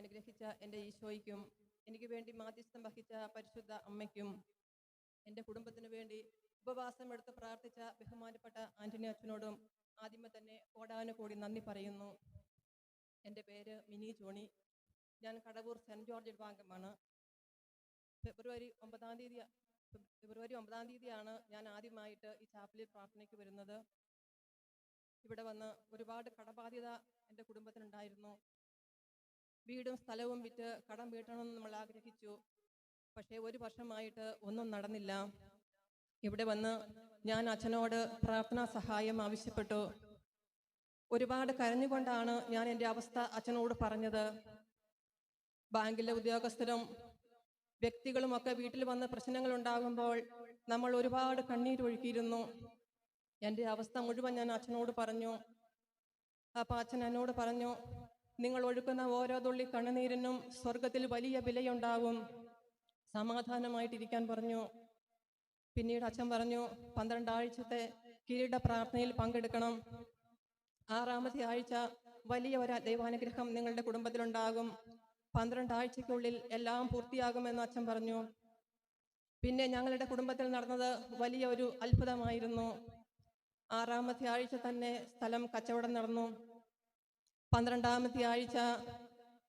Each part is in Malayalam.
അനുഗ്രഹിച്ച എന്റെ ഈശോയ്ക്കും എനിക്ക് വേണ്ടി മാധ്യസ്ഥം വഹിച്ച പരിശുദ്ധ അമ്മയ്ക്കും എന്റെ കുടുംബത്തിന് വേണ്ടി ഉപവാസം എടുത്ത് പ്രാർത്ഥിച്ച ബഹുമാനപ്പെട്ട ആന്റണി അച്ഛനോടും ആദ്യമേ തന്നെ കൂടി നന്ദി പറയുന്നു. എന്റെ പേര് മിനി ജോണി. ഞാൻ കടവൂർ സെന്റ് ജോർജ് വിഭാഗമാണ്. ഫെബ്രുവരി ഒമ്പതാം തീയതി ഫെബ്രുവരി ഒമ്പതാം തീയതിയാണ് ഞാൻ ആദ്യമായിട്ട് ഈ ചാപ്പലിൽ പ്രാർത്ഥനയ്ക്ക് വരുന്നത്. ഇവിടെ വന്ന് ഒരുപാട് കടബാധ്യത എന്റെ കുടുംബത്തിനുണ്ടായിരുന്നു. വീടും സ്ഥലവും വിറ്റ് കടം വീട്ടണമെന്ന് നമ്മൾ ആഗ്രഹിച്ചു. പക്ഷേ ഒരു വർഷമായിട്ട് ഒന്നും നടന്നില്ല. ഇവിടെ വന്ന് ഞാൻ അച്ഛനോട് പ്രാർത്ഥനാ സഹായം ആവശ്യപ്പെട്ടു. ഒരുപാട് കരഞ്ഞുകൊണ്ടാണ് ഞാൻ എന്റെ അവസ്ഥ അച്ഛനോട് പറഞ്ഞത്. ബാങ്കിലെ ഉദ്യോഗസ്ഥരും വ്യക്തികളും ഒക്കെ വീട്ടിൽ വന്ന് പ്രശ്നങ്ങൾ ഉണ്ടാകുമ്പോൾ നമ്മൾ ഒരുപാട് കണ്ണീരൊഴുക്കിയിരുന്നു എന്റെ അവസ്ഥ മുഴുവൻ ഞാൻ അച്ഛനോട് പറഞ്ഞു. അപ്പം അച്ഛൻ എന്നോട് പറഞ്ഞു നിങ്ങൾ ഒഴുക്കുന്ന ഓരോ തുള്ളി കണ്ണുനീരിനും സ്വർഗത്തിൽ വലിയ വിലയുണ്ടാവും സമാധാനമായിട്ടിരിക്കാൻ പറഞ്ഞു. പിന്നീട് അച്ഛൻ പറഞ്ഞു പന്ത്രണ്ടാഴ്ചത്തെ കിരീട പ്രാർത്ഥനയിൽ പങ്കെടുക്കണം. ആറാമത്തെ ആഴ്ച വലിയ ഒരു ദൈവാനുഗ്രഹം നിങ്ങളുടെ കുടുംബത്തിലുണ്ടാകും. പന്ത്രണ്ടാഴ്ചയ്ക്കുള്ളിൽ എല്ലാം പൂർത്തിയാകുമെന്ന് അച്ഛൻ പറഞ്ഞു. പിന്നെ ഞങ്ങളുടെ കുടുംബത്തിൽ നടന്നത് വലിയ ഒരു അത്ഭുതമായിരുന്നു. ആറാമത്തെ ആഴ്ച തന്നെ സ്ഥലം കച്ചവടം നടന്നു. പന്ത്രണ്ടാമത്തെ ആഴ്ച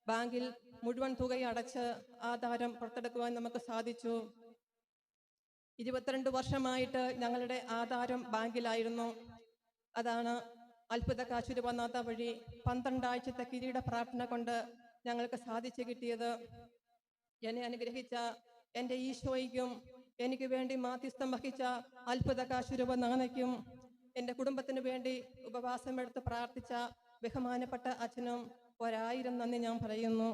ബാങ്കിൽ മുഴുവൻ തുക അടച്ച് ആധാരം പുറത്തെടുക്കുവാൻ നമുക്ക് സാധിച്ചു. ഇരുപത്തിരണ്ട് വർഷമായിട്ട് ഞങ്ങളുടെ ആധാരം ബാങ്കിലായിരുന്നു. അതാണ് അത്ഭുത കാശുരുപനാഥ വഴി പന്ത്രണ്ടാഴ്ചത്തെ കിരീട പ്രാർത്ഥന കൊണ്ട് ഞങ്ങൾക്ക് സാധിച്ചു കിട്ടിയത്. എന്നെ അനുഗ്രഹിച്ച എന്റെ ഈശോയ്ക്കും എനിക്ക് വേണ്ടി മാധ്യസ്ഥം വഹിച്ച അത്ഭുത കാശുരൂപനാഥയ്ക്കും എന്റെ കുടുംബത്തിന് വേണ്ടി ഉപവാസമെടുത്ത് പ്രാർത്ഥിച്ച ബഹുമാനപ്പെട്ട അച്ഛനും ഒരായിരം നന്ദി ഞാൻ പറയുന്നു.